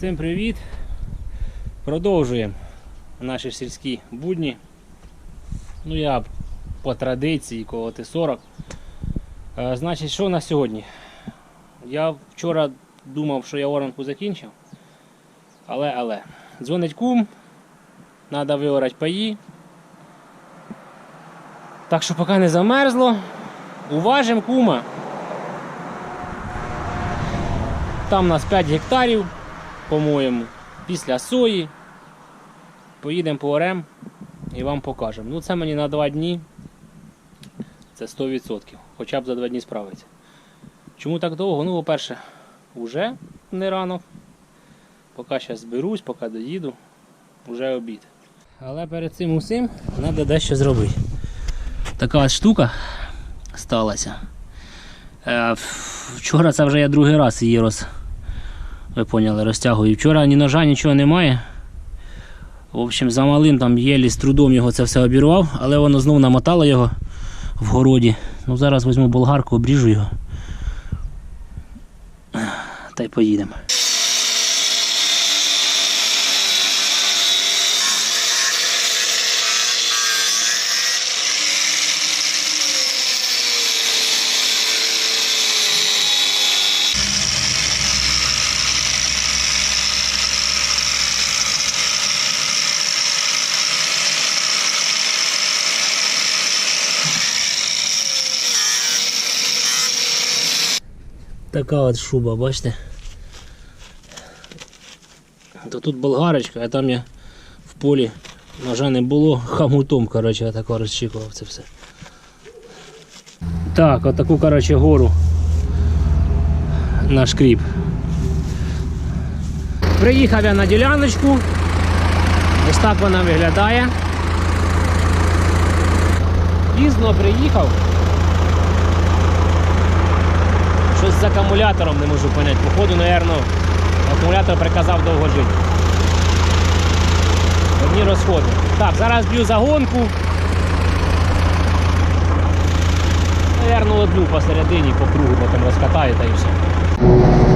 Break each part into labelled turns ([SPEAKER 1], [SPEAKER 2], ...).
[SPEAKER 1] Всім привіт! Продовжуємо наші сільські будні. Ну я по традиції колоти 40. Е, значить, що на сьогодні? Я вчора думав, що я оранку закінчив. Але, але. Дзвонить кум, треба виорати паї. Так що поки не замерзло, уважимо кума. Там у нас 5 гектарів, по-моєму, після сої. Поїдемо по орем і вам покажемо. Ну це мені на 2 дні. Це 100%. Хоча б за 2 дні справиться. Чому так довго? Ну, по-перше, вже не ранок. Поки зараз зберусь, поки доїду, вже обід. Але перед цим усім треба дещо зробити. Така штука сталася. Е, Вчора це вже я другий раз її роз... Ви поняли, розтягую. Вчора ні ножа, нічого немає. В общем, за малим там єлі з трудом його це все обірвав, але воно знову намотало його в городі. Ну зараз візьму болгарку, обріжу його. Та й поїдемо. Така от шуба, бачите? То тут болгарочка, а там я в полі ножа не було, хамутом, коротше, я тако розчікував це все. Так, отаку, коротше, гору наш кріп. Приїхав я на діляночку. Ось так вона виглядає. Пізно приїхав. Щось з акумулятором не можу поняти. Походу, напевно, акумулятор приказав довго жити. Одні розходи. Так, зараз б'ю загонку. Наверно, одну посередині по кругу, потім розкатаю та і все.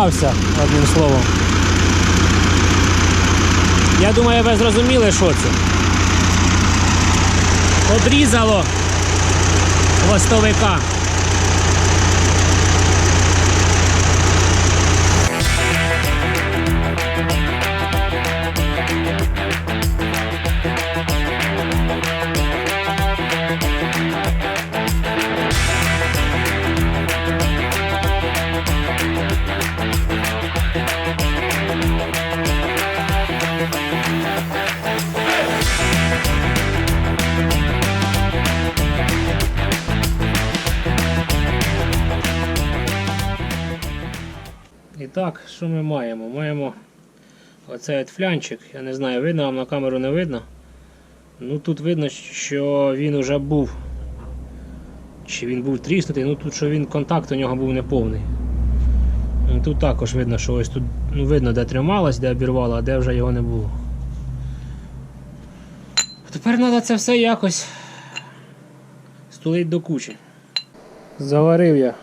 [SPEAKER 1] Доорався, одним словом. Я думаю, ви зрозуміли, що це. Обрізало хвостовика. Так, що ми маємо? Маємо оцей флянчик. Я не знаю, видно вам на камеру не видно. Ну тут видно, що він вже був. Чи він був тріснутий, ну тут що він контакт у нього був неповний. Ну, Тут також видно, що ось тут ну, видно, де трималось, де обірвало, а де вже його не було. Тепер треба це все якось стулити до кучі. Заварив я.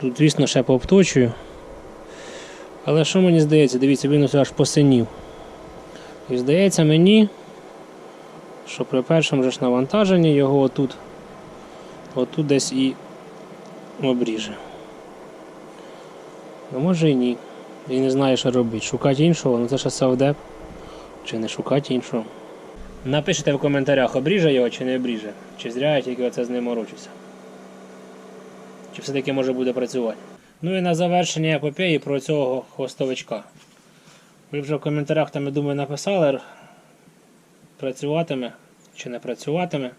[SPEAKER 1] Тут, звісно, ще пообточую. Але що мені здається, дивіться, він ось аж посинів. І здається мені, що при першому ж навантаженні його отут, отут десь і обріже. А може і ні. І не знаю, що робити. Шукати іншого, ну це ще савдеп. Чи не шукати іншого. Напишіть в коментарях, обріже його чи не обріже. Чи зря я тільки оце з ним морочуся. Чи все-таки може буде працювати. Ну і на завершення епопеї про цього хвостовичка. Ви вже в коментарях там, я думаю, написали, працюватиме чи не працюватиме.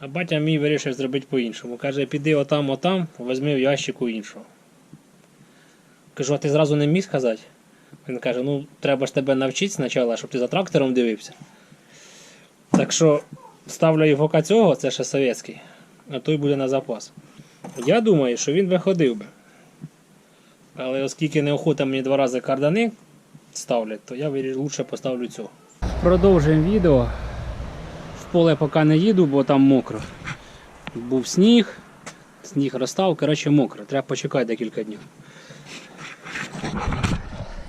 [SPEAKER 1] А батя мій вирішив зробити по-іншому. Каже, піди отам, отам, візьми в ящику іншого. Кажу, а ти зразу не міг сказати? Він каже, ну треба ж тебе навчити спочатку, щоб ти за трактором дивився. Так що ставлю його цього, це ще совєтський, а той буде на запас. Я думаю, що він виходив би. Але оскільки неохота мені два рази кардани ставлять, то я лучше поставлю цього. Продовжуємо відео. В поле поки не їду, бо там мокро. Був сніг, сніг розстав, коротше мокро. Треба почекати декілька днів.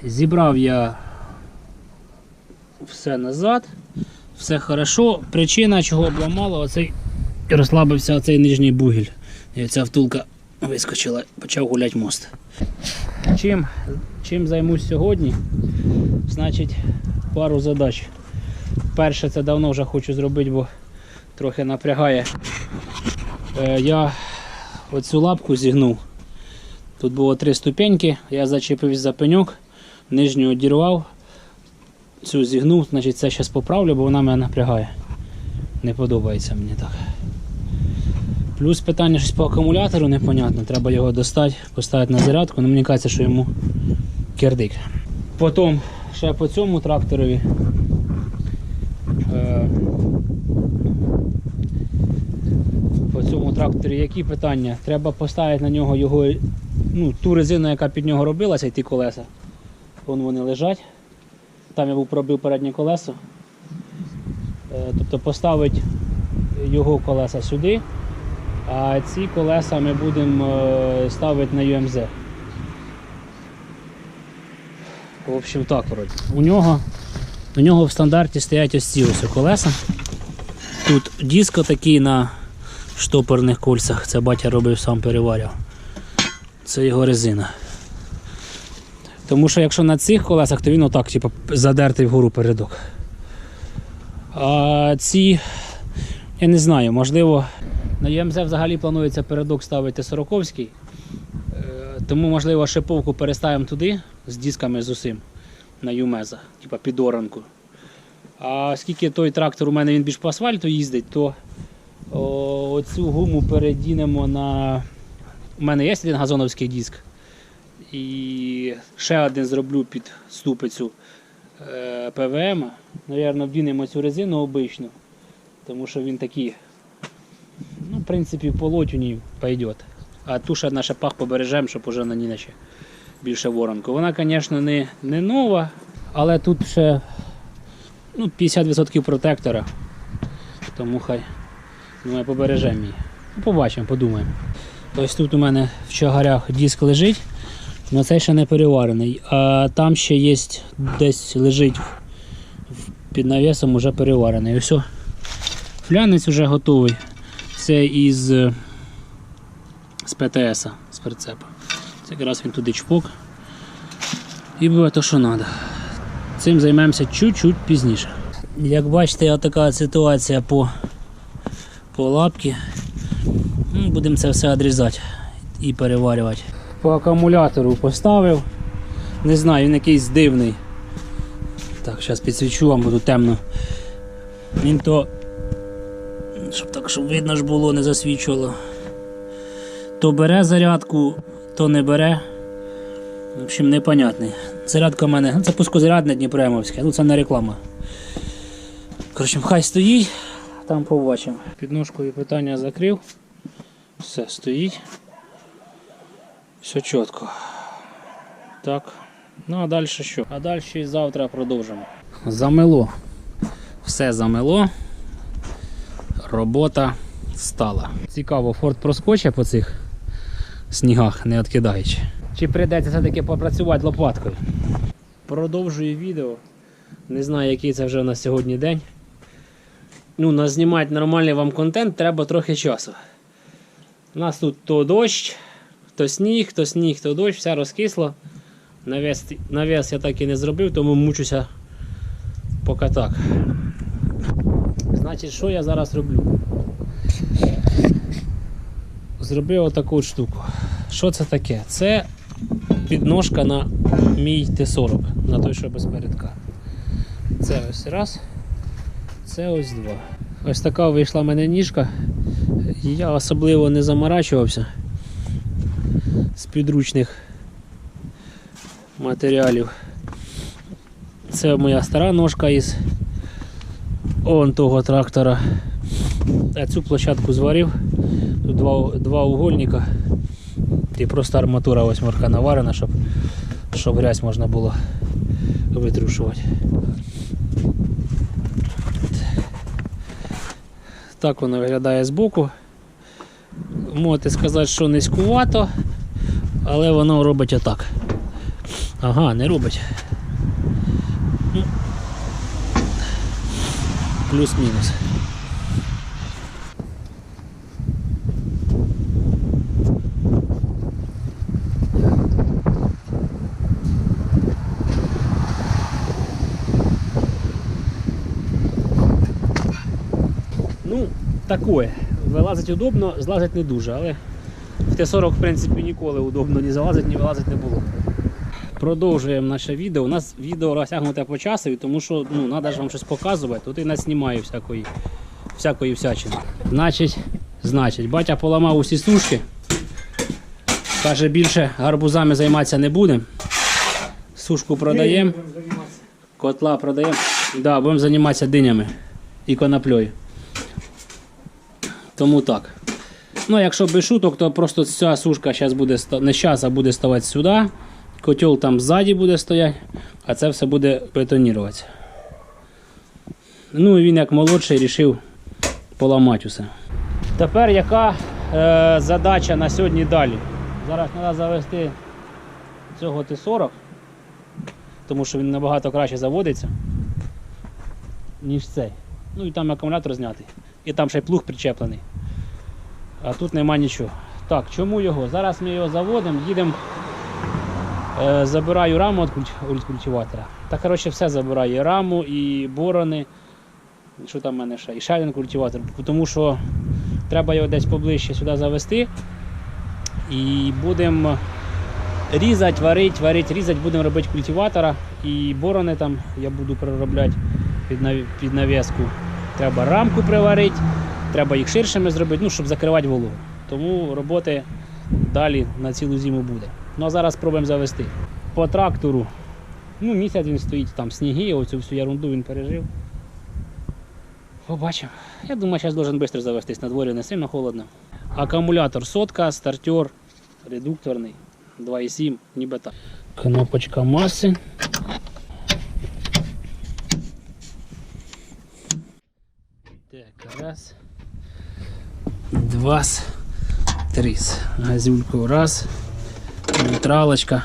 [SPEAKER 1] Зібрав я все назад, все хорошо. Причина, чого обламало, оцей розслабився оцей нижній бугіль. І ця втулка вискочила, почав гуляти мост. Чим, чим займусь сьогодні? Значить, пару задач. Перше, це давно вже хочу зробити, бо трохи напрягає. Е, я оцю лапку зігнув. Тут було три ступеньки, я зачепився за пеньок, нижню одірвав, цю зігнув, значить це зараз поправлю, бо вона мене напрягає. Не подобається мені так. Плюс питання щось по акумулятору непонятно, треба його достати, поставити на зарядку, але мені кажеться, що йому кирдик. Потім ще по цьому тракторові. Е, по цьому тракторі які питання? Треба поставити на нього його, ну, ту резину, яка під нього робилася, і ті колеса. Вон вони лежать. Там я був пробив переднє колесо. Е, Тобто поставити його колеса сюди, а ці колеса ми будемо е, ставити на UMZ. В общем, так вроді. У нього, у нього в стандарті стоять ось ці ось колеса. Тут диск такий на штопорних кольцях. Це батя робив сам переварював. Це його резина. Тому що якщо на цих колесах, то він отак, типу, задертий вгору передок. А ці, я не знаю, можливо, на ЮМЗ взагалі планується передок ставити 40-ський. Е, Тому, можливо, шиповку переставимо туди з дисками з усім на Юмеза, типа під оранку. А оскільки той трактор у мене він більш по асфальту їздить, то о, оцю гуму передінемо на. У мене є один газоновський диск. І ще один зроблю під ступицю е, ПВМ. Навірно, вдінемо цю резину обичну, тому що він такий, ну, в принципі, полоть у ній. А ту ще на шипах побережемо, щоб уже на ній наче більше воронку. Вона, звісно, не, не нова, але тут ще ну, 50% протектора. Тому хай думаю, побережемо її. Ну, побачимо, подумаємо. Ось тут у мене в чагарях диск лежить, але цей ще не переварений. А там ще є десь лежить під навісом уже переварений. Ось. Флянець вже готовий. Це із, е, з ПТС, з прицепа. Це якраз він туди чпок. І буде то, що треба. Цим займемося чуть-чуть пізніше. Як бачите, така ситуація по, по лапці. Ну, Будемо це все відрізати і переварювати. По акумулятору поставив. Не знаю, він якийсь дивний. Так, зараз підсвічу вам, буду темно. Він то. Щоб видно ж було, не засвічувало. То бере зарядку, то не бере. В общем, непонятний. Зарядка в мене. Це пускозарядне Дніпремовське, ну це не реклама. Коротше, хай стоїть, там побачимо. Підножкою питання закрив. Все, стоїть. Все чітко. Так. Ну а далі що? А далі завтра продовжимо. Замело. Все замело. Робота стала. Цікаво, Форд проскочить по цих снігах, не відкидаючи. Чи прийдеться все-таки попрацювати лопаткою? Продовжую відео. Не знаю, який це вже на сьогодні день. Ну, на знімати нормальний вам контент треба трохи часу. У нас тут то дощ, то сніг, то сніг, то дощ, все розкисло. Навес, навес я так і не зробив, тому мучуся поки так. Значить, що я зараз роблю? Зробив отаку от штуку. Що це таке? Це підножка на мій Т-40, на той, що без передка. Це ось раз. Це ось два. Ось така вийшла в мене ніжка. Я особливо не заморачувався з підручних матеріалів. Це моя стара ножка із он того трактора. А цю площадку зварив. Тут два, два угольника. І просто арматура восьмерка наварена, щоб, щоб грязь можна було витрушувати. Так воно виглядає збоку. Можете сказати, що низькувато, але воно робить отак. Ага, не робить. Ну, Плюс-мінус. Ну, такое. Вилазить удобно, злазить не дуже, але в Т-40 в принципі ніколи удобно ні залазить, ні вилазить не було. Продовжуємо наше відео. У нас відео розтягнуте по часові, тому що ну, треба ж вам щось показувати. Тут і не знімаю всякої, всякої всячини. Значить, значить, батя поламав усі сушки. Каже, більше гарбузами займатися не будемо. Сушку продаємо. Котла продаємо. Да, будемо займатися динями і коноплею. Тому так. Ну, якщо без шуток, то просто ця сушка зараз буде не зараз, а буде ставати сюди. Котел там ззаді буде стояти, а це все буде бетоніруватися. Ну і він як молодший вирішив поламати усе. Тепер яка е, задача на сьогодні далі? Зараз треба завести цього Т-40, тому що він набагато краще заводиться, ніж цей. Ну і там акумулятор знятий. І там ще й плуг причеплений. А тут нема нічого. Так, чому його? Зараз ми його заводимо, їдемо, е, забираю раму від культ- культиватора. Та коротше все забираю. І раму, і борони. Що там в мене ще? І ще один культиватор. Тому що треба його десь поближче сюди завести. І будемо різати, варити, варити, різати, будемо робити культиватора. І борони там я буду переробляти під, нав- під нав'язку. Треба рамку приварити, треба їх ширшими зробити, ну, щоб закривати вологу. Тому роботи далі на цілу зиму буде. Ну а зараз спробуємо завести. По трактору. Ну, місяць він стоїть, там сніги, оцю всю ерунду він пережив. Побачимо. Я думаю, зараз должен швидко завестись, на дворі не сильно холодно. Акумулятор сотка, стартер, редукторний, 2,7, ніби так. Кнопочка маси. Так, раз. Два. Три. Газюльку раз. Нейтралочка.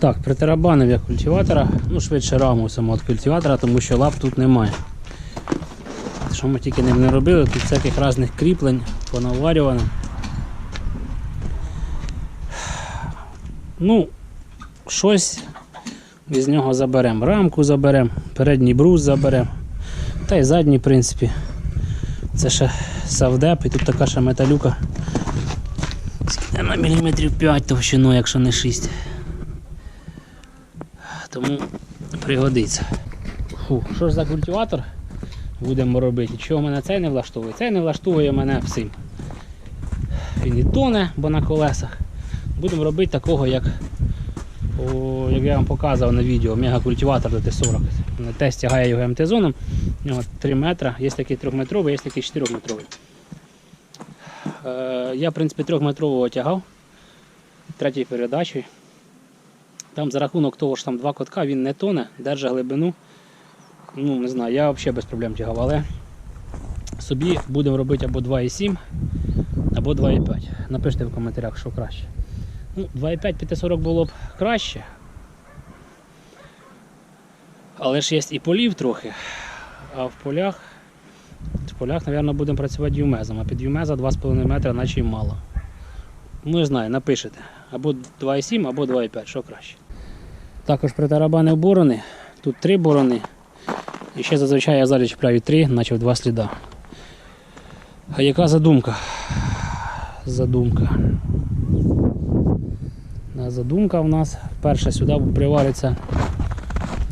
[SPEAKER 1] Так, притарабанив я культиватора, ну швидше раму самого від культиватора, тому що лап тут немає. Що ми тільки не робили, тут всяких різних кріплень понаварювано. Ну, щось із нього заберемо. Рамку заберемо, передній брус заберемо. Та й задній, в принципі. Це ще савдеп, і тут така ще металюка. На міліметрів 5 товщиною, якщо не 6 тому пригодиться. Фу, що ж за культиватор будемо робити? Чого мене цей не влаштовує? Цей не влаштовує мене всім. Він і тоне, бо на колесах. Будемо робити такого, як, о, як я вам показував на відео, мегакультиватор ДТ-40. На тесті тягає його МТ-зоном. У нього 3 метри, є такий 3-метровий, є такий 4-метровий. Е, я, в принципі, 3-метрового тягав третьою передачею. Там за рахунок того, що там два котка, він не тоне, держить глибину. Ну, не знаю, я взагалі без проблем тягав, але собі будемо робити або 2,7, або 2,5. Напишіть в коментарях, що краще. Ну, 2,5 540 було б краще. Але ж є і полів трохи. А в полях, в полях, мабуть, будемо працювати дюймезом, а під дюймеза 2,5 метра, наче й мало. Ну, не знаю, напишете. Або 2,7, або 2,5, що краще. Також притарабанив борони. Тут три борони. І ще зазвичай я залі чіпляю три, наче два сліда. А яка задумка? Задумка. Задумка в нас перша сюди привариться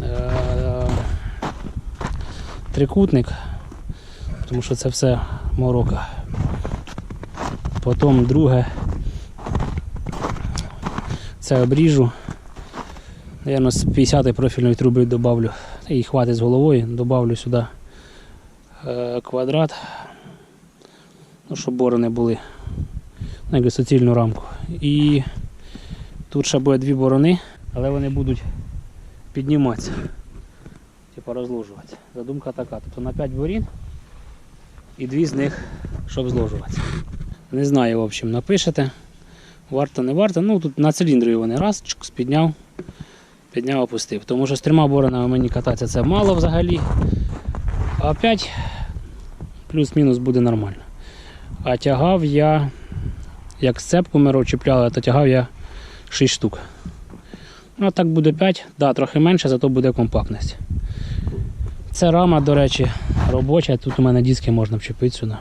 [SPEAKER 1] е- трикутник, тому що це все морока. Потім друге це обріжу. Наверно, з 50 профільної труби добавлю. І хватить з головою, добавлю сюди е, квадрат, ну, щоб борони були. Якби суцільну рамку. І тут ще буде дві борони, але вони будуть підніматися. Типу розложуватися. Задумка така. Тобто на 5 борін і дві з них, щоб зложуватися. Не знаю, в общем, напишете. Варто, не варто. Ну тут на циліндрі вони раз, чук, підняв, підняв, опустив. Тому що з трьома боронами мені кататися це мало взагалі. А 5 плюс-мінус буде нормально. А тягав я, як сцепку ми чіпляли, то тягав я 6 штук. Ну, а так буде 5, да, трохи менше, зато буде компактність. Це рама, до речі, робоча. Тут у мене диски можна вчепити сюди.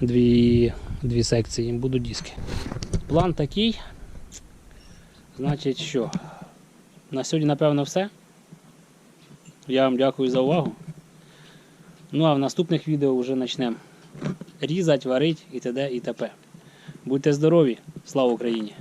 [SPEAKER 1] Дві, дві секції, будуть диски. План такий. Значить, що? На сьогодні, напевно, все. Я вам дякую за увагу. Ну а в наступних відео вже почнемо різати, варити і т.д. і т.п. Будьте здорові! Слава Україні!